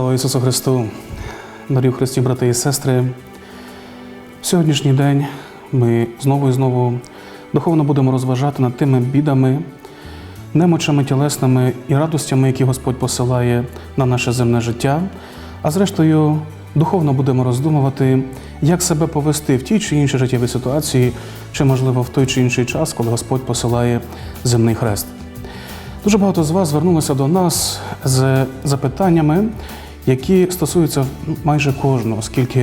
Слава Ісусу Христу! Дорогі Христі, брати і сестри. В сьогоднішній день ми знову і знову духовно будемо розважати над тими бідами, немочами тілесними і радостями, які Господь посилає на наше земне життя. А зрештою, духовно будемо роздумувати, як себе повести в тій чи іншій життєвій ситуації, чи, можливо, в той чи інший час, коли Господь посилає земний хрест. Дуже багато з вас звернулося до нас з запитаннями, які стосуються майже кожного, оскільки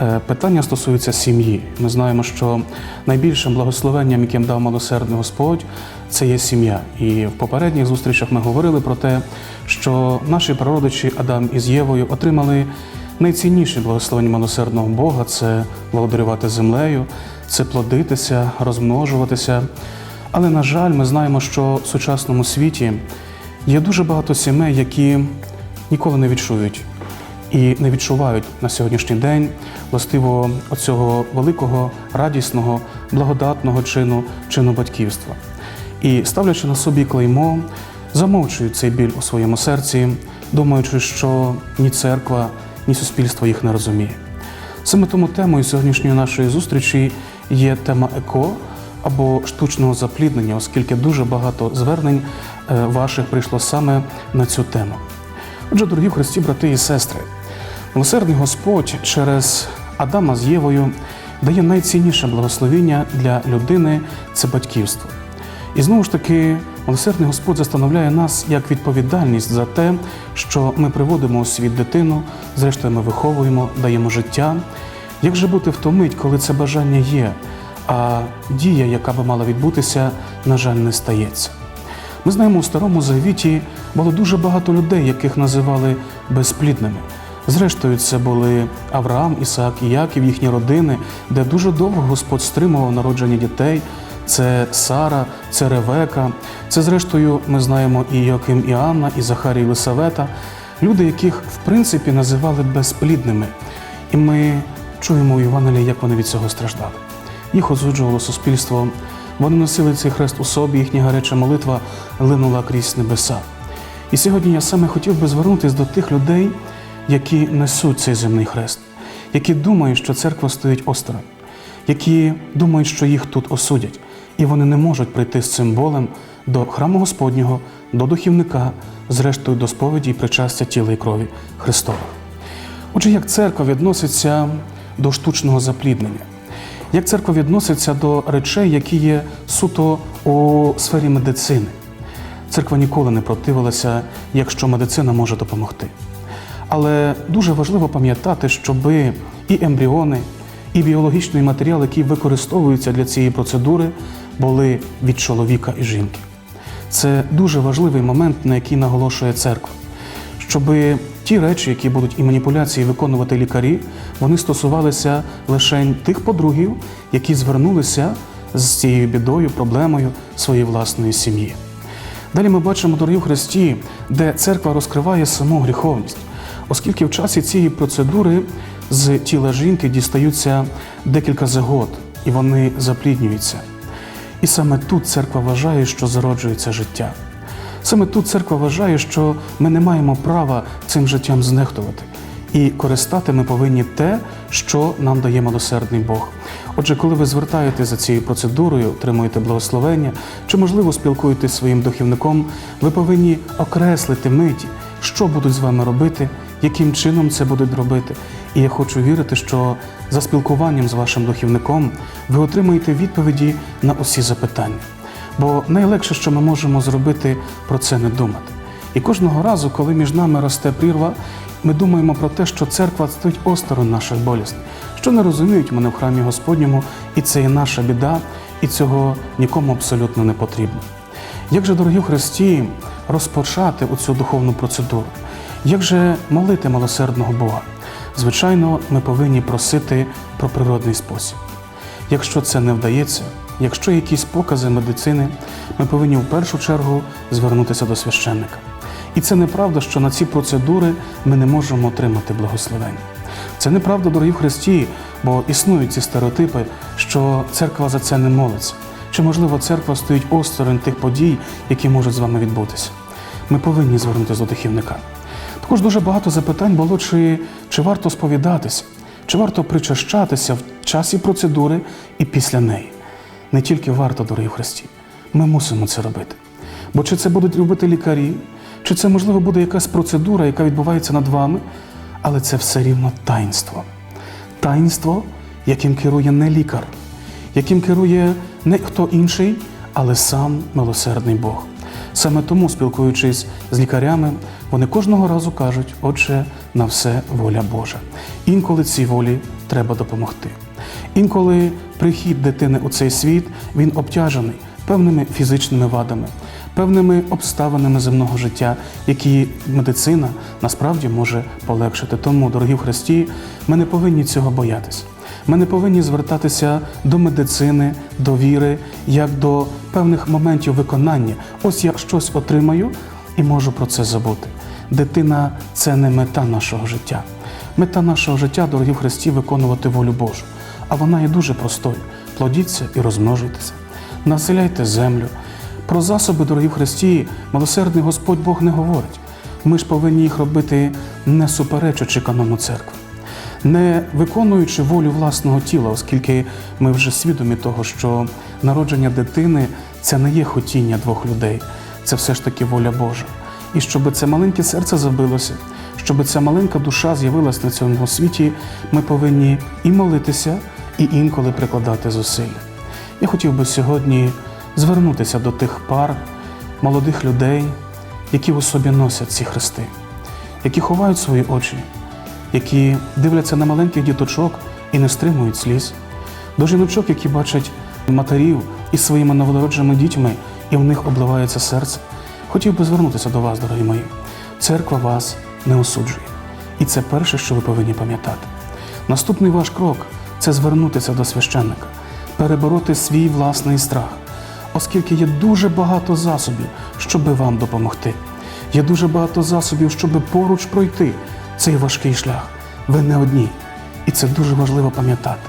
е, питання стосуються сім'ї. Ми знаємо, що найбільшим благословенням, яким дав милосердний Господь, це є сім'я. І в попередніх зустрічах ми говорили про те, що наші прародичі Адам із Євою отримали найцінніші благословення милосердного Бога це володарювати землею, це плодитися, розмножуватися. Але, на жаль, ми знаємо, що в сучасному світі є дуже багато сімей, які ніколи не відчують і не відчувають на сьогоднішній день властиво оцього великого, радісного, благодатного чину, чину батьківства. І ставлячи на собі клеймо, замовчують цей біль у своєму серці, думаючи, що ні церква, ні суспільство їх не розуміє. Саме тому темою сьогоднішньої нашої зустрічі є тема еко або штучного запліднення, оскільки дуже багато звернень е, ваших прийшло саме на цю тему. Отже, дорогі в Христі, брати і сестри, милосердний Господь через Адама з Євою дає найцінніше благословіння для людини це батьківство. І знову ж таки, милосердний Господь застановляє нас як відповідальність за те, що ми приводимо у світ дитину, зрештою ми виховуємо, даємо життя. Як же бути в ту мить, коли це бажання є, а дія, яка би мала відбутися, на жаль, не стається? Ми знаємо, у старому завіті було дуже багато людей, яких називали безплідними. Зрештою, це були Авраам, Ісаак і Яків, їхні родини, де дуже довго Господь стримував народження дітей. Це Сара, це Ревека, це, зрештою, ми знаємо і Йоаким, і Анна, і Захарій, і Лисавета, люди, яких в принципі називали безплідними. І ми чуємо у Євангелії, як вони від цього страждали. Їх осуджувало суспільство, вони носили цей хрест у собі, їхня гаряча молитва линула крізь небеса. І сьогодні я саме хотів би звернутися до тих людей, які несуть цей земний хрест, які думають, що церква стоїть осторонь, які думають, що їх тут осудять, і вони не можуть прийти з цим болем до храму Господнього, до духівника, зрештою до сповіді і причастя тіла і крові Христова. Отже, як церква відноситься до штучного запліднення? Як церква відноситься до речей, які є суто у сфері медицини? Церква ніколи не противилася, якщо медицина може допомогти. Але дуже важливо пам'ятати, щоби і ембріони, і біологічний матеріал, який використовується для цієї процедури, були від чоловіка і жінки. Це дуже важливий момент, на який наголошує церква, щоб ті речі, які будуть і маніпуляції виконувати лікарі, вони стосувалися лише тих подругів, які звернулися з цією бідою, проблемою своєї власної сім'ї. Далі ми бачимо дорогі в Христі, де церква розкриває саму гріховність, оскільки в часі цієї процедури з тіла жінки дістаються декілька загод, і вони запліднюються. І саме тут церква вважає, що зароджується життя. Саме тут церква вважає, що ми не маємо права цим життям знехтувати. І користати ми повинні те, що нам дає милосердний Бог. Отже, коли ви звертаєте за цією процедурою, отримуєте благословення чи, можливо, спілкуєтесь зі своїм духівником, ви повинні окреслити миті, що будуть з вами робити, яким чином це будуть робити. І я хочу вірити, що за спілкуванням з вашим духівником ви отримаєте відповіді на усі запитання. Бо найлегше, що ми можемо зробити, про це не думати. І кожного разу, коли між нами росте прірва, ми думаємо про те, що церква стоїть осторонь наших болісних, що не розуміють мене в храмі Господньому, і це є наша біда, і цього нікому абсолютно не потрібно. Як же, дорогі в Христі, розпочати оцю духовну процедуру? Як же молити милосердного Бога? Звичайно, ми повинні просити про природний спосіб. Якщо це не вдається, якщо якісь покази медицини, ми повинні в першу чергу звернутися до священника. І це неправда, що на ці процедури ми не можемо отримати благословення. Це неправда, дорогі в Христі, бо існують ці стереотипи, що церква за це не молиться. Чи, можливо, церква стоїть осторонь тих подій, які можуть з вами відбутися. Ми повинні звернутися до духівника. Також дуже багато запитань було, чи, чи варто сповідатися, чи варто причащатися в часі процедури і після неї. Не тільки варто, дорогі в Христі, ми мусимо це робити. Бо чи це будуть робити лікарі, чи це, можливо, буде якась процедура, яка відбувається над вами, але це все рівно таїнство. Таїнство, яким керує не лікар, яким керує не хто інший, але сам милосердний Бог. Саме тому, спілкуючись з лікарями, вони кожного разу кажуть, отже, на все воля Божа. Інколи цій волі треба допомогти. Інколи прихід дитини у цей світ він обтяжений певними фізичними вадами, певними обставинами земного життя, які медицина насправді може полегшити. Тому, дорогі в Христі, ми не повинні цього боятися. Ми не повинні звертатися до медицини, до віри, як до певних моментів виконання. Ось я щось отримаю і можу про це забути. Дитина це не мета нашого життя. Мета нашого життя, дорогі в Христі, виконувати волю Божу. А вона є дуже простою: плодіться і розмножуйтеся, населяйте землю. Про засоби, дорогі в Христі, милосердний Господь Бог не говорить. Ми ж повинні їх робити не суперечучи канону церкви не виконуючи волю власного тіла, оскільки ми вже свідомі того, що народження дитини це не є хотіння двох людей, це все ж таки воля Божа. І щоб це маленьке серце забилося, щоб ця маленька душа з'явилась на цьому світі, ми повинні і молитися, і інколи прикладати зусилля. Я хотів би сьогодні звернутися до тих пар, молодих людей, які у собі носять ці хрести, які ховають свої очі які дивляться на маленьких діточок і не стримують сліз, до жіночок, які бачать матерів із своїми новонародженими дітьми, і в них обливається серце. Хотів би звернутися до вас, дорогі мої. Церква вас не осуджує. І це перше, що ви повинні пам'ятати. Наступний ваш крок це звернутися до священника, перебороти свій власний страх, оскільки є дуже багато засобів, щоб вам допомогти. Є дуже багато засобів, щоб поруч пройти цей важкий шлях. Ви не одні. І це дуже важливо пам'ятати.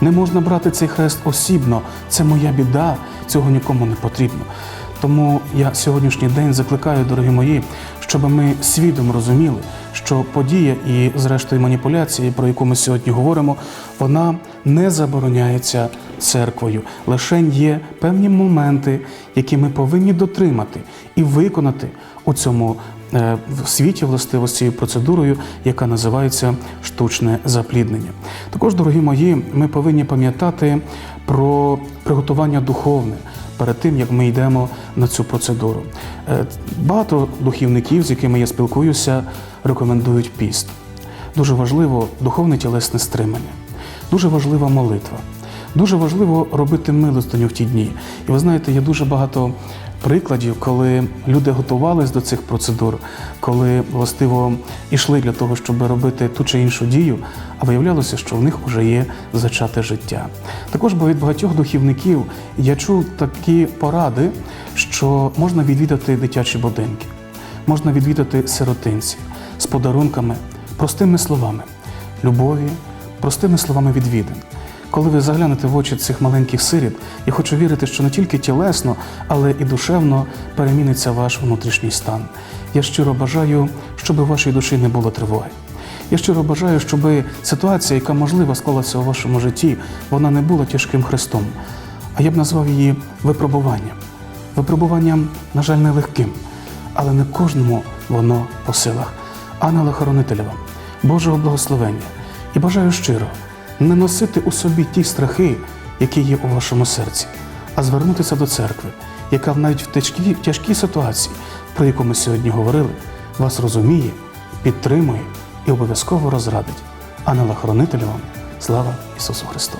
Не можна брати цей хрест осібно, це моя біда, цього нікому не потрібно. Тому я сьогоднішній день закликаю, дорогі мої, щоб ми свідомо розуміли, що подія і, зрештою, маніпуляція, про яку ми сьогодні говоримо, вона не забороняється церквою. Лише є певні моменти, які ми повинні дотримати і виконати у цьому Е, в світі властиво цією процедурою, яка називається штучне запліднення. Також, дорогі мої, ми повинні пам'ятати про приготування духовне. Перед тим як ми йдемо на цю процедуру, Е, багато духівників, з якими я спілкуюся, рекомендують піст. Дуже важливо духовне тілесне стримання, дуже важлива молитва. Дуже важливо робити милостиню в ті дні. І ви знаєте, є дуже багато прикладів, коли люди готувались до цих процедур, коли властиво йшли для того, щоб робити ту чи іншу дію, а виявлялося, що в них вже є зачате життя. Також від багатьох духівників я чув такі поради, що можна відвідати дитячі будинки, можна відвідати сиротинці з подарунками, простими словами, любові, простими словами відвідин. Коли ви заглянете в очі цих маленьких сиріт, я хочу вірити, що не тільки тілесно, але і душевно переміниться ваш внутрішній стан. Я щиро бажаю, щоб у вашій душі не було тривоги. Я щиро бажаю, щоб ситуація, яка можливо склалася у вашому житті, вона не була тяжким хрестом, а я б назвав її випробуванням. Випробуванням, на жаль, нелегким, але не кожному воно по силах. Ангела Хоронителя вам, Божого благословення і бажаю щиро не носити у собі ті страхи, які є у вашому серці, а звернутися до церкви, яка навіть в тяжкій, тяжкій ситуації, про яку ми сьогодні говорили, вас розуміє, підтримує і обов'язково розрадить. Ангела Хоронителя вам, слава Ісусу Христу!